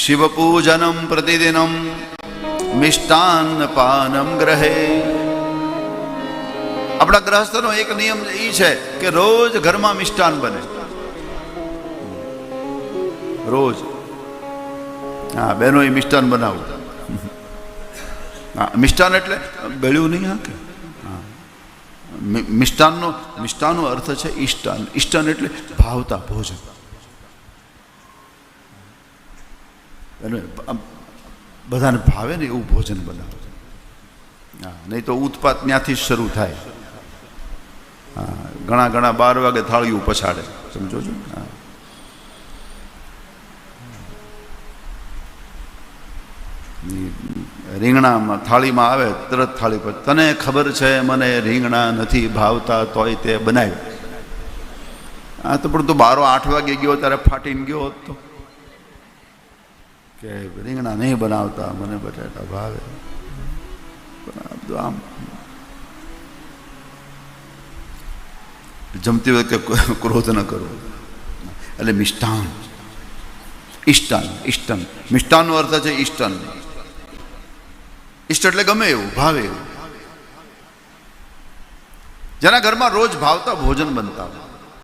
શિવપૂજનમ પ્રતિદિનમ મિષ્ટાન પાનમ ગ્રહે આપણા ગ્રહસ્થનો એક નિયમ એ છે કે રોજ ઘરમાં મિષ્ટાન બને। રોજ। હા બહેનો એ મિષ્ટાન બનાવું હા, મિષ્ટાન એટલે ગળ્યું નહીં હા કે. મિષ્ટાનનો મિષ્ટાનનો અર્થ છે ઈષ્ટાન। ઈષ્ટાન એટલે ભાવતા ભોજન। અને બધાને ભાવે ને એવું ભોજન બનાવો. હા, નહીં તો ઉત્પાત ત્યાંથી જ શરૂ થાય. હા, ઘણા ઘણા બાર વાગે થાળીયું પછાડે. સમજો છો? હા. રીંગણામાં થાળીમાં આવે, તરત થાળી પર. તને ખબર છે, મને રીંગણા નથી ભાવતા, તોય તે બનાવ્યું. હા, તો પણ તો બારો આઠ વાગે ગયો, ત્યારે ફાટીને ગયો હતો તો. કે રીંગણા નહીં બનાવતા, મને બટાટા ભાવે. પણ આ બધું આમ. જમતી વખતે કો- ક્રોધ ન કરો. એટલે મિષ્ટાન ઈષ્ટાન ઈષ્ટન મિષ્ટાનનો અર્થ છે ઈષ્ટન ઈષ્ટ એટલે ગમે એવું, ભાવે એવું. જેના ઘરમાં રોજ ભાવતા ભોજન બનતા હોય.